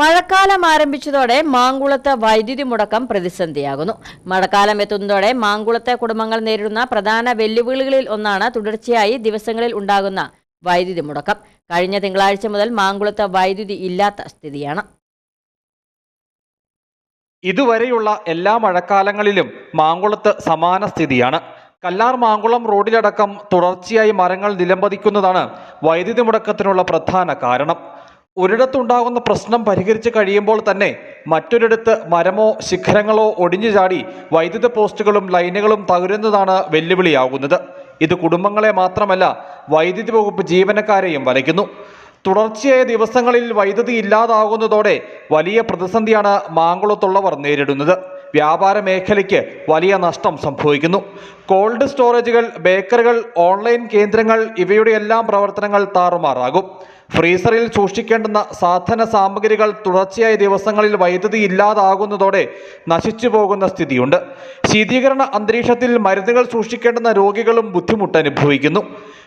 മഴക്കാലം ആരംഭിച്ചതോടെ മാങ്കുളത്ത് വൈദ്യുതി മുടക്കം പ്രതിസന്ധിയാകുന്നു. മഴക്കാലം എത്തുന്നതോടെ മാങ്കുളത്തെ കുടുംബങ്ങൾ നേരിടുന്ന പ്രധാന വെല്ലുവിളികളിൽ ഒന്നാണ് തുടർച്ചയായി ദിവസങ്ങളിൽ ഉണ്ടാകുന്ന വൈദ്യുതി മുടക്കം. കഴിഞ്ഞ തിങ്കളാഴ്ച മുതൽ മാങ്കുളത്ത് വൈദ്യുതി ഇല്ലാത്ത സ്ഥിതിയാണ്. ഇതുവരെയുള്ള എല്ലാ മഴക്കാലങ്ങളിലും മാങ്കുളത്ത് സമാന സ്ഥിതിയാണ്. കല്ലാർ മാങ്കുളം റോഡിലടക്കം തുടർച്ചയായി മരങ്ങൾ നിലംപതിക്കുന്നതാണ് വൈദ്യുതി മുടക്കത്തിനുള്ള പ്രധാന കാരണം. ഒരിടത്തുണ്ടാകുന്ന പ്രശ്നം പരിഹരിച്ച് കഴിയുമ്പോൾ തന്നെ മറ്റൊരിടത്ത് മരമോ ശിഖരങ്ങളോ ഒടിഞ്ഞു ചാടി വൈദ്യുത പോസ്റ്റുകളും ലൈനുകളും തകരുന്നതാണ് വെല്ലുവിളിയാകുന്നത്. ഇത് കുടുംബങ്ങളെ മാത്രമല്ല വൈദ്യുതി വകുപ്പ് ജീവനക്കാരെയും വലയ്ക്കുന്നു. തുടർച്ചയായ ദിവസങ്ങളിൽ വൈദ്യുതി ഇല്ലാതാകുന്നതോടെ വലിയ പ്രതിസന്ധിയാണ് മാങ്കുളത്തുള്ളവർ നേരിടുന്നത്. വ്യാപാര മേഖലയ്ക്ക് വലിയ നഷ്ടം സംഭവിക്കുന്നു. കോൾഡ് സ്റ്റോറേജുകൾ ബേക്കറികൾ ഓൺലൈൻ കേന്ദ്രങ്ങൾ ഇവയുടെയെല്ലാം പ്രവർത്തനങ്ങൾ താറുമാറാകും. ഫ്രീസറിൽ സൂക്ഷിക്കേണ്ടുന്ന സാധന സാമഗ്രികൾ തുടർച്ചയായ ദിവസങ്ങളിൽ വൈദ്യുതി ഇല്ലാതാകുന്നതോടെ നശിച്ചു പോകുന്ന സ്ഥിതിയുണ്ട്. ശീതീകരണ അന്തരീക്ഷത്തിൽ മരുന്നുകൾ സൂക്ഷിക്കേണ്ടുന്ന രോഗികളും ബുദ്ധിമുട്ട് അനുഭവിക്കുന്നു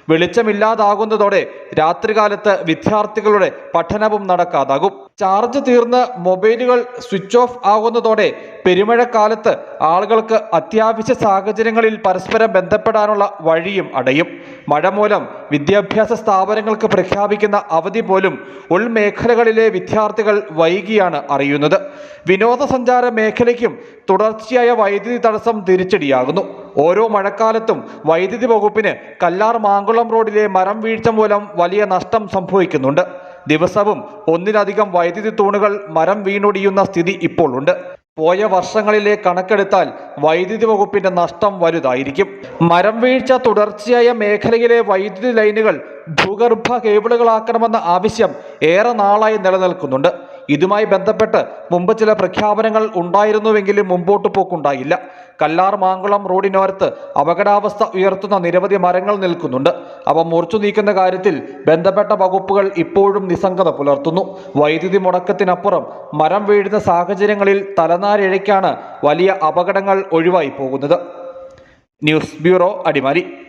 വെളിച്ചമില്ലാതാകുന്നതോടെ രാത്രികാലത്ത് വിദ്യാർത്ഥികളുടെ പഠനവും നടക്കാതാകും. ചാർജ് തീർന്ന് മൊബൈലുകൾ സ്വിച്ച് ഓഫ് ആകുന്നതോടെ പെരുമഴക്കാലത്ത് ആളുകൾക്ക് അത്യാവശ്യ സാഹചര്യങ്ങളിൽ പരസ്പരം ബന്ധപ്പെടാനുള്ള വഴിയും അടയും. മഴ മൂലം വിദ്യാഭ്യാസ സ്ഥാപനങ്ങൾക്ക് പ്രഖ്യാപിക്കുന്ന അവധി പോലും ഉൾമേഖലകളിലെ വിദ്യാർത്ഥികൾ വൈകിയാണ് അറിയുന്നത്. വിനോദസഞ്ചാര മേഖലയ്ക്കും തുടർച്ചയായ വൈദ്യുതി തടസ്സം തിരിച്ചടിയാകുന്നു. ഓരോ മഴക്കാലത്തും വൈദ്യുതി വകുപ്പിന് കല്ലാർ മാങ്കുളം റോഡിലെ മരം വീഴ്ച മൂലം വലിയ നഷ്ടം സംഭവിക്കുന്നുണ്ട്. ദിവസവും ഒന്നിലധികം വൈദ്യുതി തൂണുകൾ മരം വീണൊടിയുന്ന സ്ഥിതി ഇപ്പോൾ ഉണ്ട്. പോയ വർഷങ്ങളിലെ കണക്കെടുത്താൽ വൈദ്യുതി വകുപ്പിന്റെ നഷ്ടം വലുതായിരിക്കും. മരം വീഴ്ച തുടർച്ചയായ മേഖലയിലെ വൈദ്യുതി ലൈനുകൾ ഭൂഗർഭ കേബിളുകളാക്കണമെന്ന ആവശ്യം ഏറെ നാളായി നിലനിൽക്കുന്നുണ്ട്. ഇതുമായി ബന്ധപ്പെട്ട് മുമ്പ് ചില പ്രഖ്യാപനങ്ങൾ ഉണ്ടായിരുന്നുവെങ്കിലും മുമ്പോട്ട് പോക്കുണ്ടായില്ല. കല്ലാർ മാങ്കുളം റോഡിനോരത്ത് അപകടാവസ്ഥ ഉയർത്തുന്ന നിരവധി മരങ്ങൾ നിൽക്കുന്നുണ്ട്. അവ മുറിച്ചു നീക്കുന്ന കാര്യത്തിൽ ബന്ധപ്പെട്ട വകുപ്പുകൾ ഇപ്പോഴും നിസ്സംഗത പുലർത്തുന്നു. വൈദ്യുതി മുടക്കത്തിനപ്പുറം മരം വീഴുന്ന സാഹചര്യങ്ങളിൽ തലനാരിഴയ്ക്കാണ് വലിയ അപകടങ്ങൾ ഒഴിവായി പോകുന്നത്. News bureau Adimali.